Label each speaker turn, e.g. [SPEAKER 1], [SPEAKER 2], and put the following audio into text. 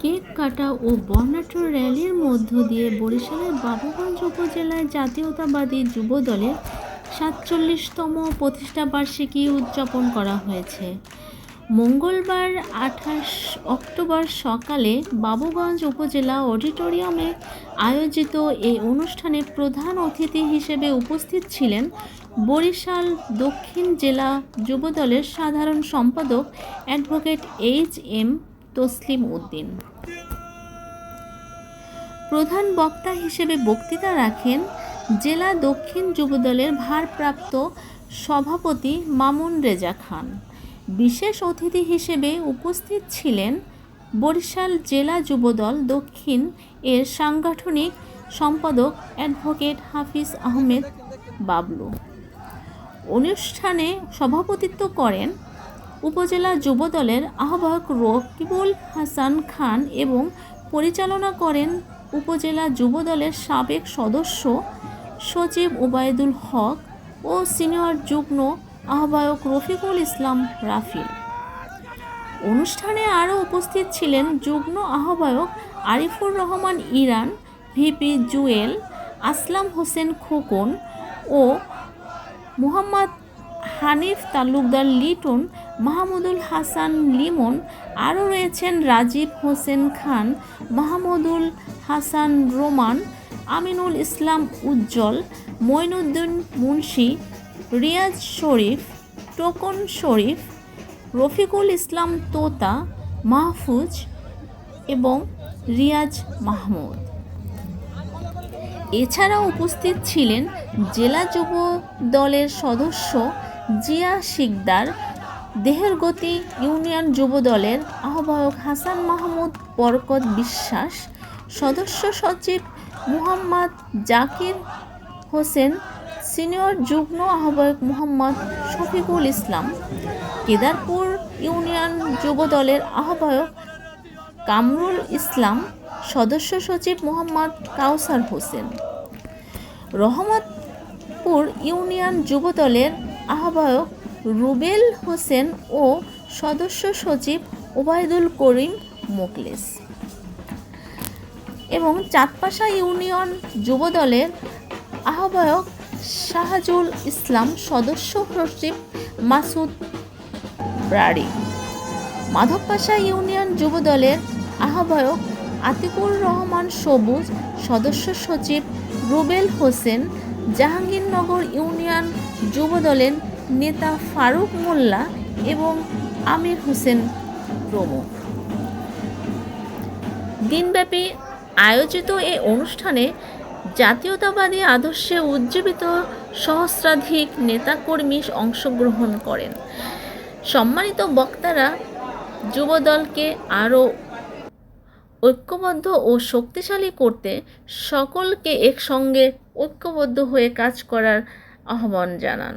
[SPEAKER 1] Cake কাটা ও বর্ণাঢ্য র্যালির মধ্য দিয়ে বরিশালের বাবুগঞ্জ উপজেলায় জাতীয়তাবাদী যুবদলের সাতচল্লিশতম প্রতিষ্ঠাবার্ষিকী উদযাপন করা হয়েছে। মঙ্গলবার আঠাশ অক্টোবর সকালে বাবুগঞ্জ উপজেলা অডিটোরিয়ামে আয়োজিত এই অনুষ্ঠানে প্রধান অতিথি হিসেবে উপস্থিত ছিলেন বরিশাল দক্ষিণ জেলা যুবদলের সাধারণ সম্পাদক advocate H M Taslim Uddin. প্রধান বক্তা হিসেবে বক্তৃতা রাখেন জেলা দক্ষিণ যুবদলের ভারপ্রাপ্ত সভাপতি মামুন রেজা খান। বিশেষ অতিথি হিসেবে উপস্থিত ছিলেন বরিশাল জেলা যুবদল দক্ষিণ এর সাংগঠনিক সম্পাদক অ্যাডভোকেট হাফিজ আহমেদ বাবলু। অনুষ্ঠানে সভাপতিত্ব করেন উপজেলা যুবদলের আহ্বায়ক রকিবুল হাসান খান এবং পরিচালনা করেন উপজেলা যুবদলের সাবেক সদস্য সচিব ওবায়দুল হক ও সিনিয়র যুগ্ম আহ্বায়ক রফিকুল ইসলাম রাফিল। অনুষ্ঠানে আরও উপস্থিত ছিলেন যুগ্ম আহ্বায়ক আরিফুর রহমান ইরান, ভিপি জুয়েল, আসলাম হোসেন খোকন ও মোহাম্মদ হানিফ তালুকদার লিটন, মাহমুদুল হাসান লিমন, আরও রয়েছেন রাজীব হোসেন খান, মাহমুদুল হাসান রোমান, আমিনুল ইসলাম উজ্জ্বল, মইনুদ্দিন মুন্সি, রিয়াজ শরীফ, টোকন শরীফ, রফিকুল ইসলাম তোতা, মাহফুজ এবং রিয়াজ মাহমুদ। এছাড়াও উপস্থিত ছিলেন জেলা যুব দলের সদস্য জিয়া শিকদার, দেহের গতি ইউনিয়ন যুব দলের আহ্বায়ক হাসান মাহমুদ বরকত বিশ্বাস, সদস্য সচিব মুহাম্মদ জাকির হোসেন, সিনিয়র যুগ্ম আহ্বায়ক মোহাম্মদ শফিকুল ইসলাম, কেদারপুর ইউনিয়ন যুব দলের আহ্বায়ক কামরুল ইসলাম, সদস্য সচিব মোহাম্মদ কাউসার হোসেন। রহমতপুর ইউনিয়ন যুবদলের আহ্বায়ক রুবেল হোসেন ও সদস্য সচিব ওবায়দুল করিম মোকলেস এবং চাঁদপাশা ইউনিয়ন যুবদলের আহ্বায়ক শাহজুল ইসলাম, সদস্য সচিব মাসুদ ব্রাড়ি মাধবপাশা ইউনিয়ন যুবদলের আহ্বায়ক আতিকুর রহমান সবুজ, সদস্য সচিব রুবেল হোসেন, জাহাঙ্গীরনগর ইউনিয়ন যুবদলের নেতা ফারুক মোল্লা এবং আমির হোসেন প্রমুখ। দিনব্যাপী আয়োজিত এ অনুষ্ঠানে জাতীয়তাবাদী আদর্শে উজ্জীবিত সহস্রাধিক নেতাকর্মী অংশগ্রহণ করেন। সম্মানিত বক্তারা যুবদলকে আরও ঐক্যবদ্ধ ও শক্তিশালী করতে সকলকে একসঙ্গে ঐক্যবদ্ধ হয়ে কাজ করার আহ্বান জানান।